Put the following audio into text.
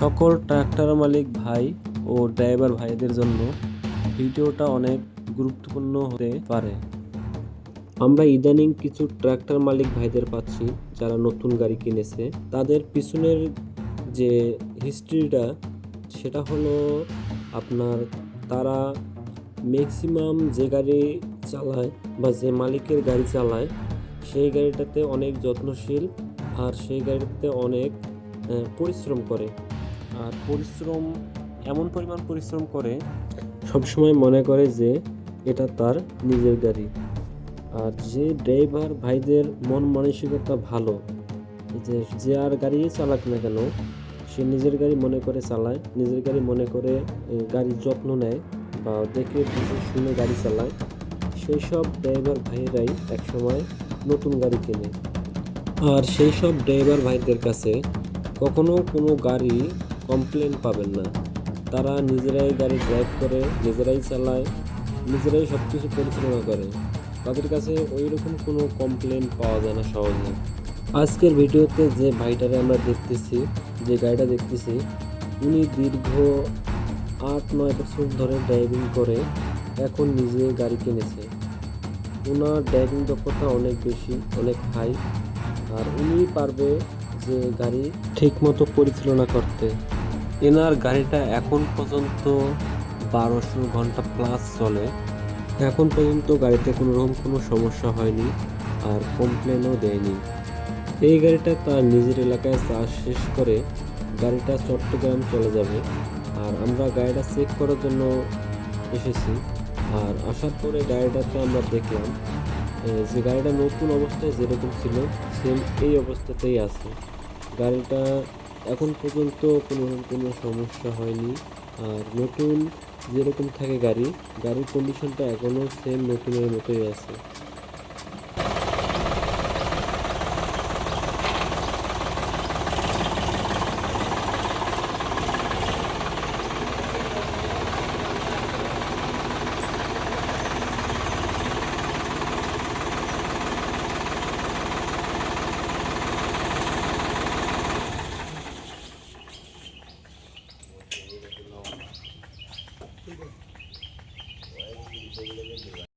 সকল ট্রাক্টর মালিক ভাই ও ড্রাইভার ভাইদের জন্য ভিডিওটা অনেক গুরুত্বপূর্ণ হতে পারে। আমরা ইদানিং কিছু ট্রাক্টর মালিক ভাইদের পাচ্ছি, যারা নতুন গাড়ি কিনেছে। তাদের পিছনের যে হিস্ট্রিটা সেটা হলো আপনার তারা ম্যাক্সিমাম যে গাড়ি চালায় বা যে মালিকের গাড়ি চালায়, সেই গাড়িটাতে অনেক যত্নশীল আর সেই গাড়িতে অনেক পরিশ্রম করে। আর পরিশ্রম, এমন পরিমাণ পরিশ্রম করে, সবসময় মনে করে যে এটা তার নিজের গাড়ি। আর যে ড্রাইভার ভাইদের মন মানসিকতা ভালো, যে যে আর গাড়ি চালাক না কেন, সে নিজের গাড়ি মনে করে চালায়, নিজের গাড়ি মনে করে গাড়ির যত্ন নেয় বা দেখে বুঝে শুনে গাড়ি চালায়, সেই সব ড্রাইভার ভাইয়েরাই একসময় নতুন গাড়ি কেনে। আর সেই সব ড্রাইভার ভাইদের কাছে কখনো কোনো গাড়ি কমপ্লেন পাবেন না। তারা নিজেরাই গাড়ি ড্রাইভ করে, নিজেরাই চালায়, নিজেরাই সব কিছু পরিচালনা করে। তাদের কাছে ওই রকম কোনো কমপ্লেন পাওয়া যায় না, সহজে আজকের ভিডিওতে যে ভাইটারে আমরা দেখতেছি, যে গাড়িটা দেখতেছি, উনি দীর্ঘ আট, নয় বছর ধরে ড্রাইভিং করে, এখন নিজে গাড়ি কিনেছে। ওনার ড্রাইভিং দক্ষতা অনেক বেশি, অনেক হাই আর উনি পারবে যে গাড়ি ঠিকমতো পরিচালনা করতে। এনার গাড়িটা এখন পর্যন্ত বারোশো ঘণ্টা প্লাস চলে। এখন পর্যন্ত গাড়িতে কোনো রকম কোনো সমস্যা হয়নি আর কমপ্লেনও দেয়নি। এই গাড়িটা তার নিজের এলাকায় চাষ শেষ করে গাড়িটা চট্টগ্রাম চলে যাবে আর আমরা গাড়িটা চেক করার জন্য এসেছি। আর আসার পরে গাড়িটাতে আমরা দেখলাম যে গাড়িটা নতুন অবস্থায় যেরকম ছিল সেম এই অবস্থাতেই আছে। গাড়িটা এখন পর্যন্ত কোনো কোনো সমস্যা হয়নি। আর নতুন যেরকম থাকে গাড়ি, গাড়ির কন্ডিশনটা এখনও সেম নতুনের মতোই আছে। ചെയ്യുന്നതിന് വേണ്ടി